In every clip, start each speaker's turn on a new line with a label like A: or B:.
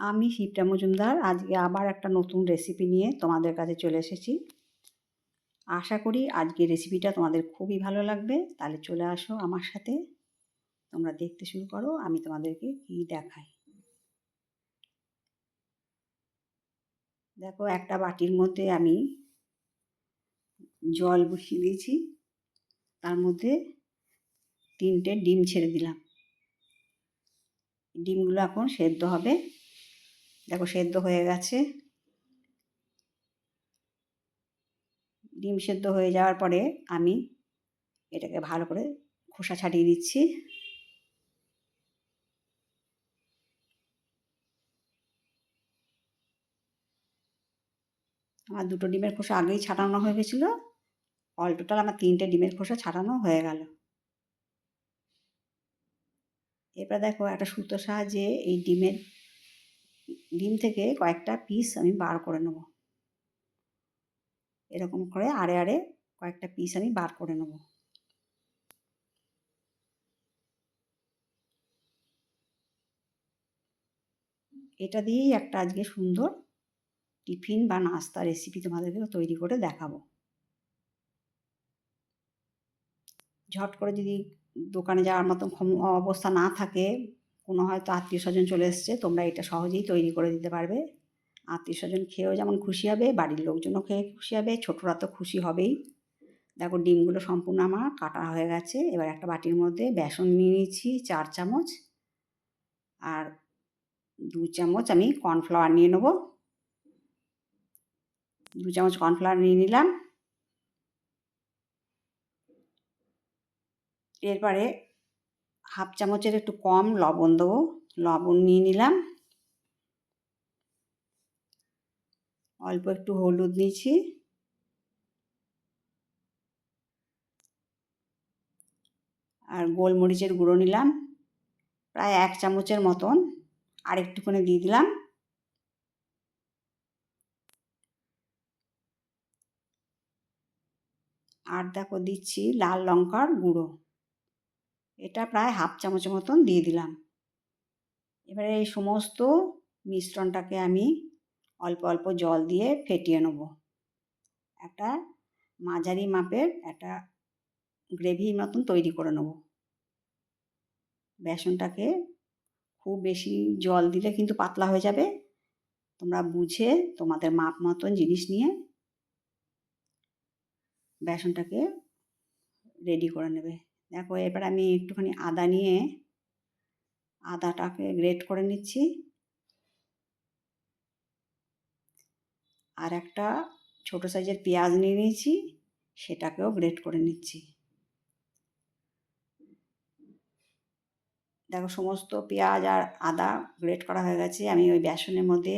A: আমি শিপ্রা মজুমদার, আজকে আবার একটা নতুন রেসিপি নিয়ে তোমাদের কাছে চলে এসেছি। আশা করি আজকের রেসিপিটা তোমাদের খুবই ভালো লাগবে। তাহলে চলে আসো আমার সাথে। তোমরা দেখতে শুরু করো, আমি তোমাদেরকে কি দেখাই। দেখো, একটা বাটির মধ্যে আমি জল বসিয়ে দিয়েছি। তার মধ্যে তিনটে ডিম ছেড়ে দিলাম। ডিমগুলো এখন সেদ্ধ হবে। দেখো সেদ্ধ হয়ে গেছে। ডিম সেদ্ধ হয়ে যাওয়ার পরে আমি এটাকে ভালো করে খোসা ছাড়িয়ে দিচ্ছি। আমার দুটো ডিমের খোসা আগেই ছাড়ানো হয়ে গেছিল। অল টোটাল আমার তিনটে ডিমের খোসা ছাড়ানো হয়ে গেল। এরপর দেখো একটা সুতোর সাহায্যে এই ডিমের ডিম থেকে কয়েকটা পিস আমি বার করে নেব। এরকম করে আড়ে আড়ে কয়েকটা পিস আমি বার করে নেব। এটা দিয়েই একটা আজকে সুন্দর টিফিন বা নাস্তা রেসিপি তোমাদেরকে তৈরি করে দেখাবো। ঝট করে যদি দোকানে যাওয়ার মতো অবস্থা না থাকে কোনো হয়তো আত্মীয় স্বজন চলে এসছে, তোমরা এটা সহজেই তৈরি করে দিতে পারবে। আত্মীয় স্বজন খেয়েও যেমন খুশি হবে, বাড়ির লোকজনও খেয়ে খুশি হবে, ছোটরা তো খুশি হবেই। দেখো ডিমগুলো সম্পূর্ণ আমার, কাটা হয়ে গেছে, এবার একটা বাটির মধ্যে বেসন নিয়ে নিয়েছি, চার চামচ। আর দু চামচ আমি কর্নফ্লাওয়ার নিয়ে নেব। দু চামচ কর্নফ্লাওয়ার নিয়ে নিলাম। এরপরে হাফ চামচের একটু কম লবণ দেবো। লবণ নিয়ে নিলাম। অল্প একটু হলুদ নিয়েছি। আর গোলমরিচের গুঁড়ো নিলাম। প্রায় এক চামচের মতন। আর একটুখানি দিয়ে দিলাম। আর দেখো দিচ্ছি লাল লঙ্কার গুঁড়ো। এটা প্রায় হাফ চামচ মতন দিয়ে দিলাম। এবারে এই সমস্ত মিশ্রণটাকে আমি অল্প অল্প জল দিয়ে ফেটিয়ে নেব। একটা মাঝারি মাপের একটা গ্রেভি মতন তৈরি করে নেব। বেসনটাকে খুব বেশি জল দিলে কিন্তু পাতলা হয়ে যাবে। তোমরা বুঝে তোমাদের মাপ মতন জিনিস নিয়ে বেসনটাকে রেডি করে নেবে। দেখো, এবার আমি একটুখানি আদা নিয়ে আদাটাকে গ্রেট করে নিচ্ছি। আর একটা ছোটো সাইজের পেঁয়াজ নিয়ে নিয়েছি, সেটাকেও গ্রেট করে নিচ্ছি। দেখো, সমস্ত পেঁয়াজ আর আদা গ্রেট করা হয়ে গেছে। আমি ওই বেসনের মধ্যে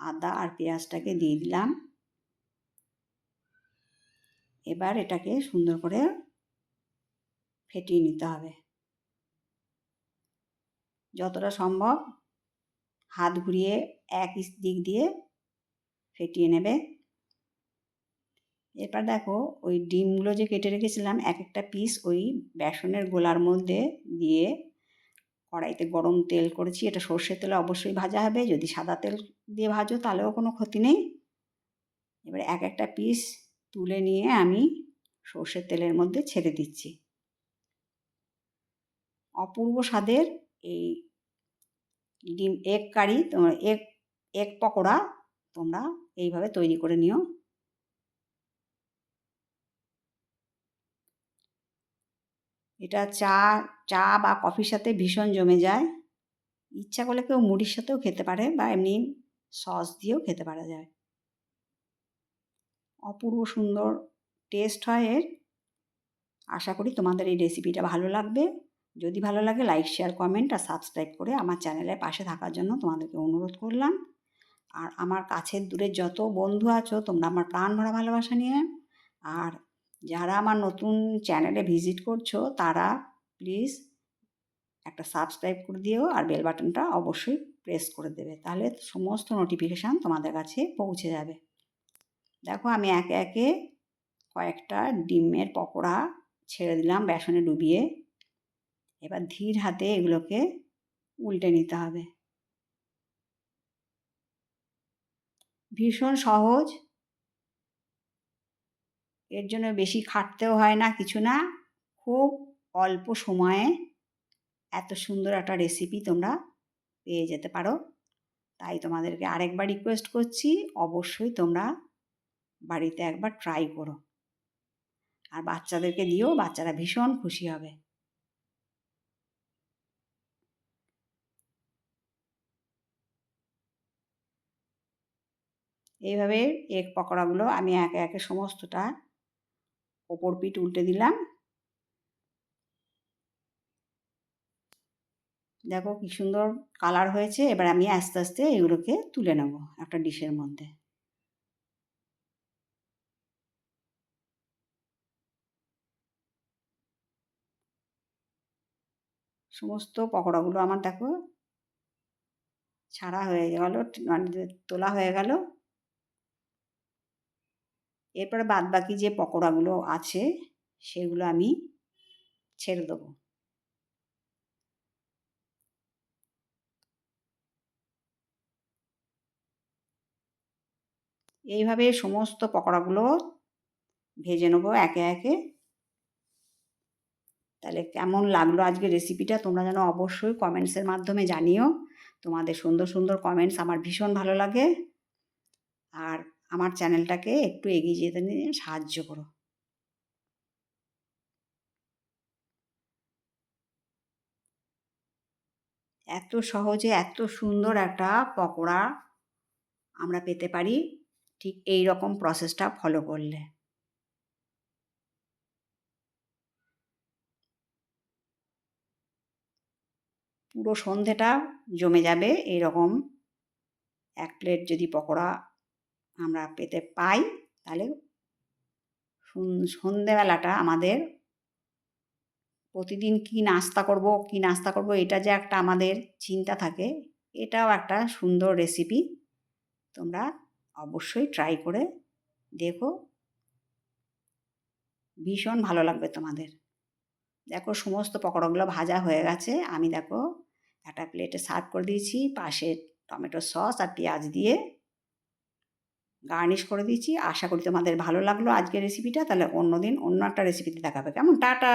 A: আদা আর পেঁয়াজটাকে দিয়ে দিলাম। এবার এটাকে সুন্দর করে ফেটিয়ে নিতে হবে। যতটা সম্ভব হাত ঘুরিয়ে এক দিক দিয়ে ফেটিয়ে নেবে। এরপর দেখো ওই ডিমগুলো যে কেটে রেখেছিলাম এক একটা পিস ওই বেসনের গোলার মধ্যে দিয়ে কড়াইতে গরম তেল করেছি। এটা সর্ষের তেলে অবশ্যই ভাজা হবে। যদি সাদা তেল দিয়ে ভাজো তাহলেও কোনো ক্ষতি নেই। এবার এক একটা পিস তুলে নিয়ে আমি সর্ষের তেলের মধ্যে ছেড়ে দিচ্ছি। অপূর্ব স্বাদের এই ডিম এগ কারি তোমার এগ এগ পকোড়া তোমরা এইভাবে তৈরি করে নিও। এটা চা চা বা কফির সাথে ভীষণ জমে যায়। ইচ্ছা করলে কেউ মুড়ির সাথেও খেতে পারে বা এমনি সস দিয়েও খেতে পারা যায়। অপূর্ব সুন্দর টেস্ট হয় এর। আশা করি তোমাদের এই রেসিপিটা ভালো লাগবে। যদি ভালো লাগে লাইক শেয়ার কমেন্ট আর সাবস্ক্রাইব করে আমার চ্যানেলের পাশে থাকার জন্য তোমাদেরকে অনুরোধ করলাম। আর আমার কাছের দূরের যত বন্ধু আছো, তোমরা আমার প্রাণ ভরা ভালোবাসা নিয়ে আর যারা আমার নতুন চ্যানেলে ভিজিট করছ, তারা প্লিজ একটা সাবস্ক্রাইব করে দিও আর বেল বাটনটা অবশ্যই প্রেস করে দেবে। তাহলে সমস্ত নোটিফিকেশান তোমাদের কাছে পৌঁছে যাবে। দেখো, আমি একে একে কয়েকটা ডিমের পকোড়া ছেড়ে দিলাম, বেসনে ডুবিয়ে। এবার ধীর হাতে এগুলোকে উল্টে নিতে হবে। ভীষণ সহজ। এর জন্য বেশি খাটতেও হয় না, কিছু না। খুব অল্প সময়ে এত সুন্দর একটা রেসিপি তোমরা পেয়ে যেতে পারো। তাই তোমাদেরকে আরেকবার রিকোয়েস্ট করছি, অবশ্যই তোমরা বাড়িতে একবার ট্রাই করো। আর বাচ্চাদেরকে দিও, বাচ্চারা ভীষণ খুশি হবে। এইভাবে এগ পকোড়াগুলো আমি একে একে সমস্তটা ওপর পিঠ উল্টে দিলাম। দেখো কি সুন্দর কালার হয়েছে, এবার আমি আস্তে আস্তে এগুলোকে তুলে নেব একটা ডিশের মধ্যে। সমস্ত পকোড়াগুলো আমার দেখো ছাড়া হয়ে গেল মানে তোলা হয়ে গেল। এরপরে বাদ বাকি যে পকোড়াগুলো আছে, সেগুলো আমি ছেড়ে দেবো। এইভাবে সমস্ত পকোড়াগুলো ভেজে নেব একে একে। তাহলে কেমন লাগল আজকে রেসিপিটা তোমরা যেন অবশ্যই কমেন্টসের মাধ্যমে জানিও। তোমাদের সুন্দর সুন্দর কমেন্টস আমার ভীষণ ভালো লাগে। আর আমার চ্যানেলটাকে একটু এগিয়ে যেতে নিয়ে সাহায্য করো। এত সহজে, এত সুন্দর একটা পকোড়া আমরা পেতে পারি, ঠিক এই রকম প্রসেসটা ফলো করলে। পুরো সন্ধেটা জমে যাবে এই রকম এক প্লেট যদি পকোড়া আমরা পেতে পাই, তাহলে সন্ধেবেলাটা আমাদের প্রতিদিন কি নাস্তা করব, কি নাস্তা করব, এটা যে একটা আমাদের চিন্তা থাকে, এটাও একটা সুন্দর রেসিপি তোমরা অবশ্যই ট্রাই করে দেখো। ভীষণ ভালো লাগবে তোমাদের। দেখো সমস্ত পকোড়াগুলো ভাজা হয়ে গেছে, আমি দেখো একটা প্লেটে সার্ভ করে দিয়েছি, পাশে টমেটো সস আর পেঁয়াজ দিয়ে গার্নিশ করে দিয়েছি। আশা করি তোমাদের ভালো লাগল আজকের রেসিপিটা তাহলে অন্য দিন অন্য একটা রেসিপিতে দেখাবে। কেমন? টাটা!